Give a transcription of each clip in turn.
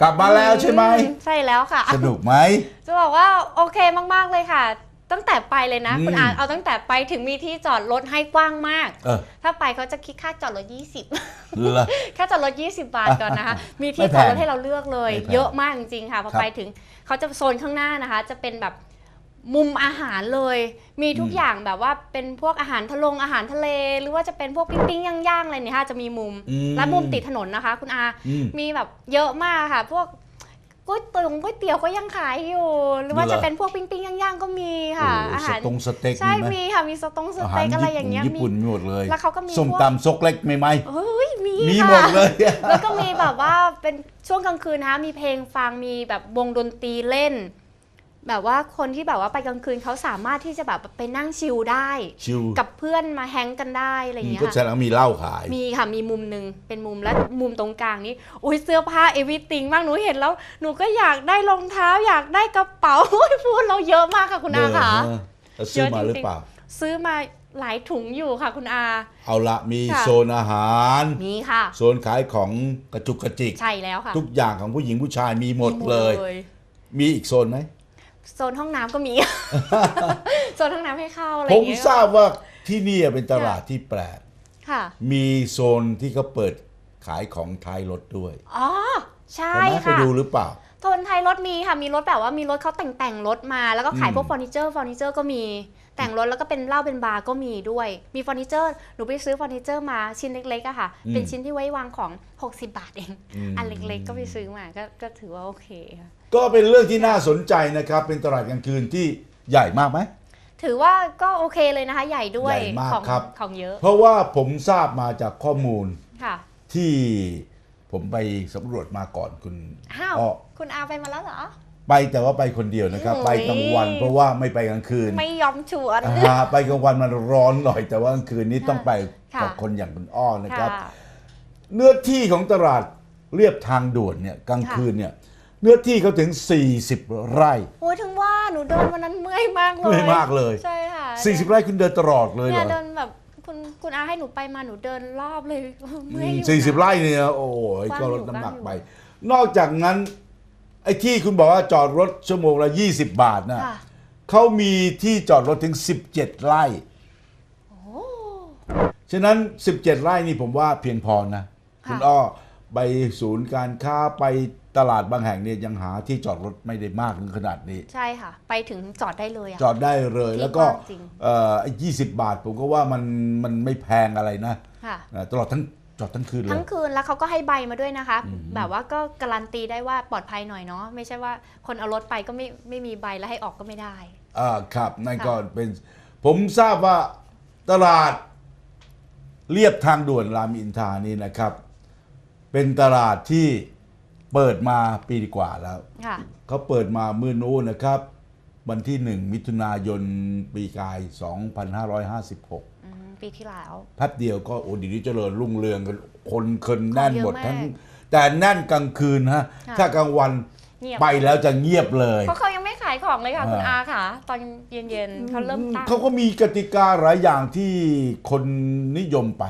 กลับมาแล้วใช่ไหมอืใช่แล้วค่ะ สนุกไหม จะบอกว่าโอเคมากๆเลยค่ะ ตั้งแต่ไปเลยนะอืมคุณอาเอาตั้งแต่ไปถึงมีที่จอดรถให้กว้างมากเออถ้าไปเขาจะคิดค่าจอดรถ 20เหรอค่าจอดรถ 20 บาทก่อนนะคะ มีไม่ที่แพจอดงรถให้เราเลือกเลยไม่แพงเยอะมากจริงๆค่ะ พอครับไปถึงเขาจะโซนข้างหน้านะคะ จะเป็นแบบ มุมอาหารเลย มีทุกอืมอย่างแบบว่าเป็นพวกอาหารทะลงอาหารทะเล หรือว่าจะเป็นพวกปิ้งๆย่างๆอะไรเนี่ยค่ะจะมีมุมอืมและมุมติดถนนนะคะ คุณอา อืมมีแบบเยอะมากค่ะ พวกก๋วยเตี๋ยวก๋วยเตี๋ยวก็ยังขายอยู่ หรือว่าเหรอ จะเป็นพวกปิ้งๆย่างๆก็มีค่ะ โอ้อาสหารตงสเต็กใช่มีไหมมีค่ะมีสตงสอาหารเต็กอะไรอย่างเงี้ยญี่มี ปุ่นมีหมดเลยแล้วเขาก็มีส้มพวก ตำซกเล็กไหมไหมเฮ้ยมีมีค่ะหมดเลยแล้วก็มีแบบว่าเป็นช่วงกลางคืนนะคะมีเพลงฟังมีแบบวงดนตรีเล่น แบบว่าคนที่แบบว่าไปกลางคืนเขาสามารถที่จะแบบไปนั่งชิลได้ ชิวกับเพื่อนมาแฮงก์กันได้อะไรอย่างเงี้ยก็แสค่ะดงมีเหล้าขาย มีค่ะมีมุมหนึ่งเป็นมุมและมุมตรงกลางนี้อุ้ยเสื้อผ้าเอวิติงมากหนูเห็นแล้ว หนูก็อยากได้รองเท้า อยากได้กระเป๋าโอ้ยพูดเราเยอะมากค่ะคุณอาค่ะเออแล้วซื้อมาหรือเปล่า ซื้อมาหลายถุงอยู่ค่ะคุณอา เอาละมีค่ะโซนอาหารมีค่ะ โซนขายของกระจุกกระจิก ใช่แล้วค่ะ ทุกอย่างของผู้หญิงผู้ชายมีหมดเลย มีอีกโซนไหม โซนห้องน้ำก็มี โซนห้องน้ำให้เข้าอะไรอผมย่างเงี้ยทราบว่าที่นี่เป็นตลาดที่แปลกค่ะมีโซนที่เขาเปิดขายของท้ายรถด้วย อ๋อ ใช่ใช่ไหมไปค่ะดูหรือเปล่าโทนไทยรถมีค่ะ มีรถแบบว่ามีรถเขาแต่งแต่งรถมา แล้วก็ขายอืมพวกเฟอร์นิเจอร์เฟอร์นิเจอร์ก็มี แต่งรถแล้วก็เป็นเหล้าเป็นบาร์ก็มีด้วย มีเฟอร์นิเจอร์ หนูไปซื้อเฟอร์นิเจอร์มาชิ้นเล็กๆอะค่ะ เป็นชิ้นที่ไว้วางของ 60 บาทเอง อันเล็กๆก็ไปซื้อมา ก็ก็ถือว่าโอเคค่ะ ก็เป็นเรื่องที่น่าสนใจนะครับ เป็นตลาดกลางคืนที่ใหญ่มากไหม ถือว่าก็โอเคเลยนะคะ ใหญ่ด้วย ใหญ่มากของครับ ของเยอะเพราะว่าผมทราบมาจากข้อมูลค่ะที่ผมไปสำรวจมาก่อนคุณอ้าวอ้อคุณอาไปมาแล้วเหรอ ไปแต่ว่าไปคนเดียวนะครับ โอ้ย ไปกลางวันเพราะว่าไม่ไปกลางคืนไม่ยอมชวน อ่าไปกลางวันมันร้อนหน่อย แต่ว่ากลางคืนนี้ต้องไปค่ะ กับคนอย่างคุณอ้อนะครับค่ะเนื้อที่ของตลาดเรียบทางด่วนเนี่ยกลางค่ะคืนเนี่ย เนื้อที่เขาถึง 40 ไร่ โอ้ยถึงว่าหนูเดินวันนั้นเมื่อยมากเลยเมื่อยมากเลย ใช่ค่ะ40 ไร่คุณเดินตลอดเลยเหเนี่รยอเดินแบบคุณคุณอาให้หนูไปมาหนูเดินรอบเลยเมื่อยอยู่สี่สิบนะไร่เนี่ยโอ้ยกว้างก็ลดอยู่น้ำหนักกว้างอยู่ไป นอกจากนั้นไอ้ที่คุณบอกว่าจอดรถชั่วโมงละ20 บาทนะค่ะ เขามีที่จอดรถถึง 17 ไร่ โอ้ฉะนั้น 17 ไร่นี่ผมว่าเพียงพอนะค่ะคุณอ้อไปศูนย์การค้าไป ตลาดบางแห่งเนี่ยยังหาที่จอดรถไม่ได้มากถึงขนาดนี้ ใช่ค่ะ ไปถึงจอดได้เลยอะจอดได้เลยที่แล้วก็กว้างจริงเอ่อยี่สิบบาท ผมก็ว่ามันมันไม่แพงอะไรนะค่ะอ่าตลอดทั้งจอดทั้งคืนเลทั้ยงคืนแล้วเขาก็ให้ใบมาด้วยนะคะ แบบว่าก็การันตีได้ว่าปลอดภัยหน่อยเนาะไม่ใช่ว่าคนเอารถไปก็ไม่ไม่มีใบแล้วให้ออกก็ไม่ได้อ่าครับนั่นค่ะก็เป็นผมทราบว่าตลาดเรียบทางด่วนรามอินทรานี่นะครับ เป็นตลาดที่ เปิดมาปีกว่าแล้วค่ะเขาเปิดมาเมื่อนู้นนะครับ วันที่หนึ่งมิถุนายนปีกาย 2556อืมปีที่แล้วแป๊บเดียวก็โอ้ดีนี้เจริญรุ่งเรืองกันคนคนแน่นหมดเยอะมากทั้ง แต่แน่นกลางคืนฮะค่ะถ้ากลางวันเงียบไปแล้วจะเงียบเลย เพราะเขายังไม่ขายของเลยค่ะคุณอ่าอาค่ะ ตอนเย็นๆเขาเริ่มตั้งเขาก็มีกติกาหลายอย่างที่คนนิยมไป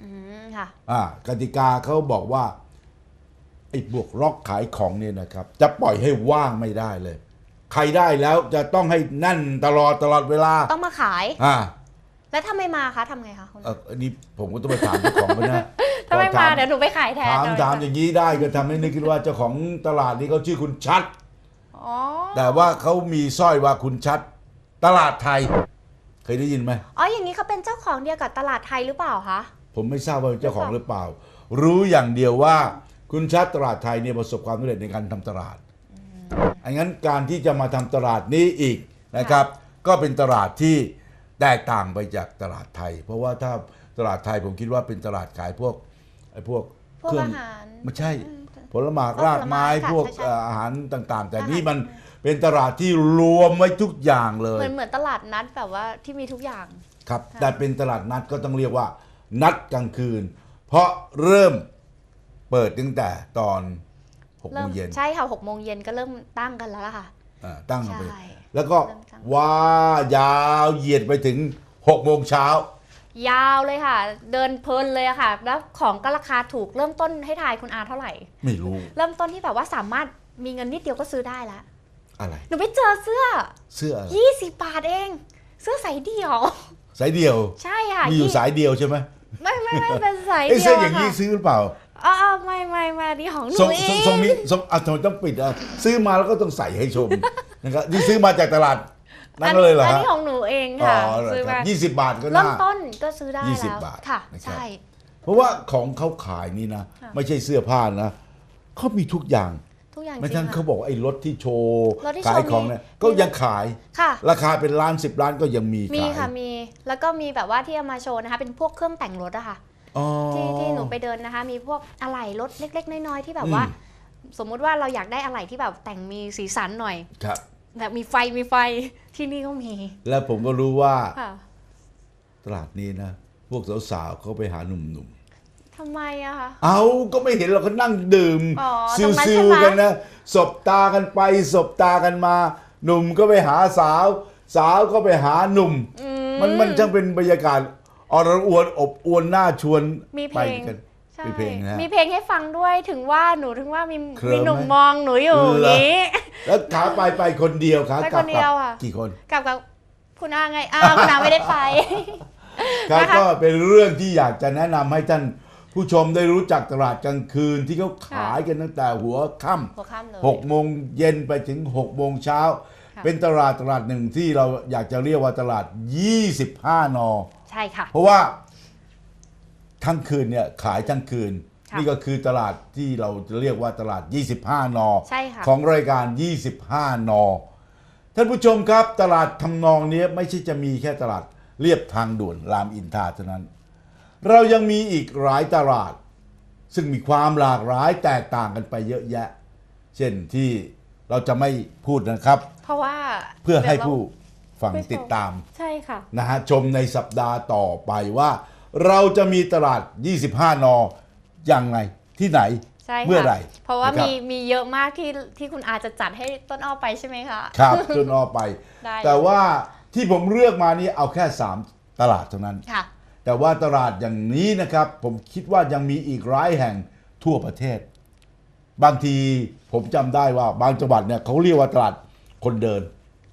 อืมค่ะอ่ากติกาเขาบอกว่า ไอ้บวกล็อกขายของเนี่ยนะครับ จะปล่อยให้ว่างไม่ได้เลย ใครได้แล้วจะต้องให้แน่นตลอดตลอดเวลา ต้องมาขาย อ่าแล้วถ้าไม่มาคะทำไงคะคุณเอ่ออันนี้ผมก็ต้องไปถามเจ้าของเขานะถ้าไม่ถมาเดี๋ยวหนูไปขายแทนถามเลยถามอย่างนี้ได้ก็ทำให้นึกขึ้นว่าเจ้าของตลาดนี้เขาชื่อคุณชัด อ๋อแต่ว่าเขามีสร้อยว่าคุณชัด ตลาดไทย เคยได้ยินไหม อ๋ออย่างนี้เขาเป็นเจ้าของเดียวกับตลาดไทยหรือเปล่าคะผมไม่ทราบว่าเป็นเจ้าของหรือเปล่า รู้อย่างเดียวว่า คุณชัดตลาดไทยเนี่ยประสบความสำเร็จในการทำตลาดอังั้นการที่จะมาทำตลาดนี้อีกนะครับ ก็เป็นตลาดที่แตกต่างไปจากตลาดไทย เพราะว่าถ้าตลาดไทยผมคิดว่าเป็นตลาดขายพวกไอ้พวกพวกเครื่อาหารไม่ใช่ ผลไม้อ๋อรากไม้ผลไม้ค่ะพวกใช่ใช่เอ่ออาหารต่างๆ แต่อาหารนี่มันเป็นตลาดที่รวมไว้ทุกอย่างเลเหยมือนเหมือนตลาดนัดแบบว่าที่มีทุกอย่างครับค่ะแต่เป็นตลาดนัดก็ต้องเรียกว่า นัดกลางคืน เพราะเริ่ม เปิดตั้งแต่ตอน6โมเริ่มงเย็นใช่ค่ะหกโมงเย็นก็เริ่มตั้งกันแล้วล่ะค่ะอ่าตั้งไปใช่แล้วก็เริ่มตั้งว่ายาวเหยียดไปถึง6โมงเช้ายาวเลยค่ะ เดินเพลินเลยอะค่ะ แล้วของก็ราคาถูกเริ่มต้นให้ทายคุณอาเท่าไหร่ ไม่รู้ เริ่มต้นที่แบบว่าสามารถมีเงินนิดเดียวก็ซื้อได้แล้วอะไรหนูไปเจอเสื้อ เสื้ออะไร20บาทเอง เสื้อสายเดี่ยว สายเดียว ใช่ค่ะมีอยู่ที่สายเดียวใช่ไหมไม่ไม่ไม่เป็นสายไอ้เดีเสื้ยอวอย่างนี้ค่ะซื้อหรือเปล่า อ๋อไม่ไม่ไม่นี่ของหนูทรงเอทรงงทรงนี้ทรงอะทำไมต้องปิดอะซื้อมาแล้วก็ต้องใส่ให้ชม นะครับนี่ซื้อมาจากตลาดนั่นเลยเหรออันฮะนี้ของหนูเองอ๋อค่ะเหรอซื้อครัมาบยี่สิบบาทก็เริ่น่า มต้นก็ซื้อได้ยี่สิบแล้วบาทค่ะ นะครับ ใช่ เพราะว่าของเขาขายนี่นะ ค่ะ ไม่ใช่เสื้อผ้านะเขามีทุกอย่างทุกอย่างไม่จริทั้งงเขาค่ะ บอกว่าไอ้รถที่โชว์รถที่โชว์ขายของมีเนี่ยก็มียังขาย ค่ะ ราคาเป็นล้านสิบล้านก็ยังมีมีขาย ค่ะมีแล้วก็มีแบบว่าที่เอามาโชว์นะคะ เป็นพวกเครื่องแต่งรถอะค่ะอ๋อ ที่ที่หนูไปเดินนะคะ มีพวกอะไหล่รถเล็ก ๆ น้อยๆที่แบบว่าอืมสมมุติว่าเราอยากได้อะไหล่ที่แบบแต่งมีสีสันหน่อยครับแบบมีไฟมีไฟที่นี่ก็มี แล้วผมก็รู้ว่าค่ะตลาดนี้นะ พวกสาวๆเขาไปหาหนุ่มทำไมอะคะๆเอาก็ไม่เห็นเราก็นั่งดื่มอ๋อซิตรงนั้นใช่วไหมๆกันนะ สบตากันไป สบตากันมา หนุ่มก็ไปหาสาว สาวก็ไปหาหนุ่มอืมันมันช่างเป็นบรรยากาศ อรอวนอบอวนน่าชวนมีเพไปลงกันใช่มีเพลงนะฮะมีเพลงให้ฟังด้วยถึงว่าหนูถึงว่ามีเคลิ้มมีหนุ่มไหมมองหนูอยู่เหรอนี้ แล้วขาไปไปคนเดียวขาไปกลับคนเดียวกลับอะกี่คนกับกับคุณอาไงอาคุณอาไม่ได้ไปครับนะคะก็เป็นเรื่องที่อยากจะแนะนำให้ท่านผู้ชมได้รู้จักตลาดกลางคืนที่เขาขายกันตั้งแต่หัวค่หัวค่ำเลยำหกโมงเย็นไปถึงหกโมงเช้าค่ะเป็นตลาดตลาดหนึ่งที่เราอยากจะเรียกว่าตลาด 25 นอ ใช่ค่ะ เพราะว่าทั้งคืนเนี่ยขายทั้งคืน ค่ะนี่ก็คือตลาดที่เราจะเรียกว่าตลาด 25 นอ ใช่ค่ะ ของรายการ 25 นอ ท่านผู้ชมครับตลาดทำนองนี้ไม่ใช่จะมีแค่ตลาดเรียบทางด่วนรามอินทราเท่านั้น เรายังมีอีกหลายตลาด ซึ่งมีความหลากหลายแตกต่างกันไปเยอะแยะ เช่นที่เราจะไม่พูดนะครับ เพราะว่าเพื่อให้ดี๋ยวราผู้ ฟังไม่ฟังติดตามใช่ค่ะนะฮะชมในสัปดาห์ต่อไปว่า เราจะมีตลาด 25 นออย่างไรที่ไหนใช่ค่ะเมื่อไหร่ เพราะว่านะครับมีมีเยอะมากที่ที่คุณอาจะจัดให้ต้นอ้อไปใช่ไหมคะ ครับจนออกไปได้แต่ว่าที่ผมเลือกมานี่เอาแค่ 3 ตลาดเท่านั้นค่ะแต่ว่าตลาดอย่างนี้นะครับ ผมคิดว่ายังมีอีกหลายแห่งทั่วประเทศ บางทีผมจำได้ว่าบางจังหวัดเนี่ยเขาเรียกว่าตลาดคนเดิน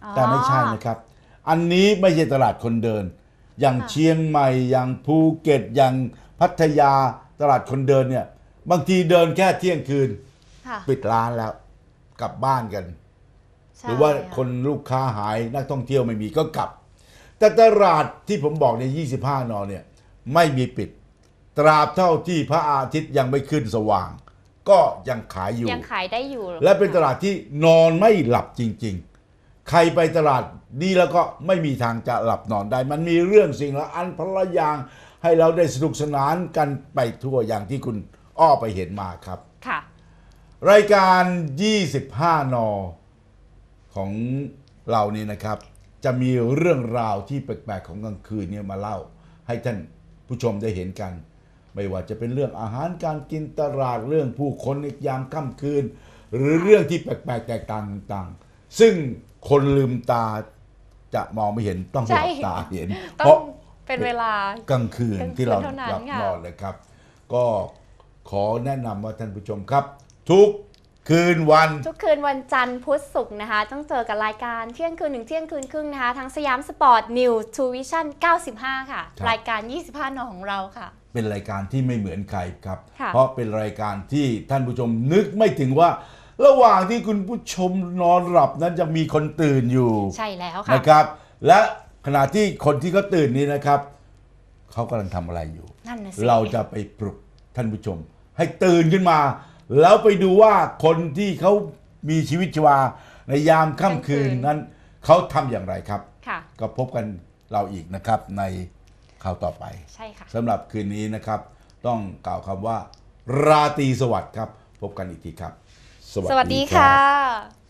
อ๋อแต่ไม่ใช่นะครับ อันนี้ไม่ใช่ตลาดคนเดิน อย่างค่ะเชียงใหม่ อย่างภูเก็ต อย่างพัทยาตลาดคนเดินเนี่ย บางทีเดินแค่เที่ยงคืน ค่ะปิดร้านแล้วกลับบ้านกันใช่หรือว่าะคนลูกค้าหายนักท่องเที่ยวไม่มีก็กลับ แต่ตลาดที่ผมบอกใน25 นอเนี่ยไม่มีปิด ตราบเท่าที่พระอาทิตย์ยังไม่ขึ้นสว่าง ก็ยังขายอยู่ ยังขายได้อยู่และเป็นตลาดที่นอนไม่หลับจริงๆ ใครไปตลาดนี้แล้วก็ไม่มีทางจะหลับนอนได้ มันมีเรื่องสิ่งละอันพละอย่างให้เราได้สนุกสนานกันไปทั่วอย่างที่คุณอ้อไปเห็นมาครับค่ะ รายการ 25 นอของเรานี่นะครับ จะมีเรื่องราวที่แปลกๆของกลางคืนเนี่ยมาเล่า ให้ท่านผู้ชมได้เห็นกัน ไม่ว่าจะเป็นเรื่องอาหารการกินตลาดเรื่องผู้คนในยามค่ำคืน หรือเรื่องที่แปลกๆแตกต่างต่างๆซึ่ง คนลืมตาจะมองไม่เห็นต้องหใช่ลับตาเห็นต้เพองราะเป็นเวลากลางคืนกลางคืนที่เราเท่านั้นหลับค่ะนอนเลยครับ ก็ขอแนะนำว่าท่านผู้ชมครับ ทุกคืนวัน ทุกคืนวันจันทร์พุธศุกร์นะคะ ต้องเจอกับรายการเที่ยงคืนถึงเที่ยงคืนครึ่งนะคะทั้งสยามสปอร์ตนิวทูวิชั่น 95 ค่ะครับรายการ 25 นอของเราค่ะ เป็นรายการที่ไม่เหมือนใครครับค่ะเพราะเป็นรายการที่ท่านผู้ชมนึกไม่ถึงว่า ระหว่างที่คุณผู้ชมนอนหลับนั้นจะมีคนตื่นอยู่ใช่แล้วค่ะนะครับ และขณะที่คนที่เขาตื่นนี้นะครับเขากำลังทำอะไรอยู่ นั่นนะสิเราจะไปปลุกท่านผู้ชม ให้ตื่นขึ้นมา แล้วไปดูว่าคนที่เขามีชีวิตชีวา ในยามค่ำคืนนั้นเขาทำอย่างไรครับ ค่ะ ก็พบกันเราอีกนะครับในข่าวต่อไปใช่ค่ะ สำหรับคืนนี้นะครับ ต้องกล่าวคำว่า ราตรีสวัสดิ์ครับ พบกันอีกทีครับ สวัสดีค่ะ